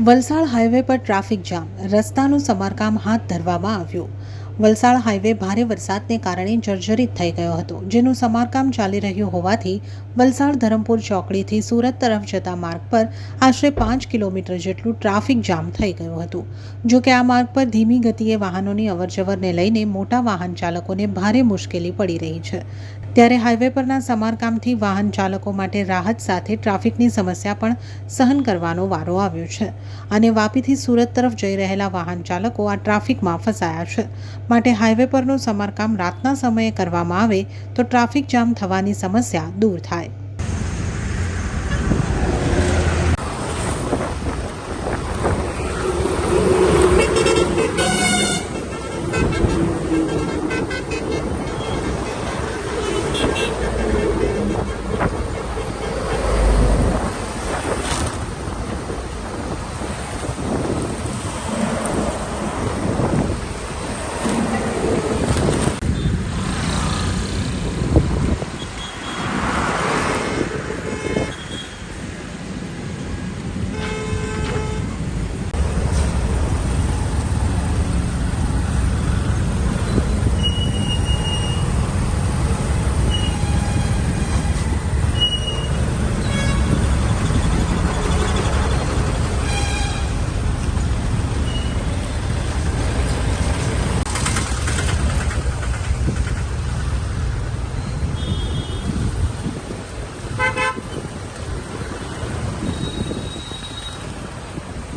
Valsad highway પર traffic jam. રસ્તાનું સમારકામ હાથ ધરવામાં આવ્યું. વલસાડ હાઈવે ભારે વરસાદને કારણે જર્જરિત થઈ ગયો હતો, જેનું સમારકામ ચાલી રહ્યું હોવાથી વલસાડ ધરમપુર ચોકડીથી સુરત તરફ જતા માર્ગ પર આશરે પાંચ કિલોમીટર જેટલું ટ્રાફિક જામ થઈ ગયું હતું. જો કે આ માર્ગ પર ધીમી ગતિએ વાહનોની અવરજવરને લઈને મોટા વાહન ચાલકોને ભારે મુશ્કેલી પડી રહી છે. ત્યારે હાઈવે પરના સમારકામથી વાહન ચાલકો માટે રાહત સાથે ટ્રાફિકની સમસ્યા પણ સહન કરવાનો વારો આવ્યો છે અને વાપીથી સુરત તરફ જઈ રહેલા વાહન ચાલકો આ ટ્રાફિકમાં ફસાયા છે. માટે હાઈવે પરનું સમારકામ રાતના સમયે કરવામાં આવે તો ટ્રાફિક જામ થવાની સમસ્યા દૂર થાય.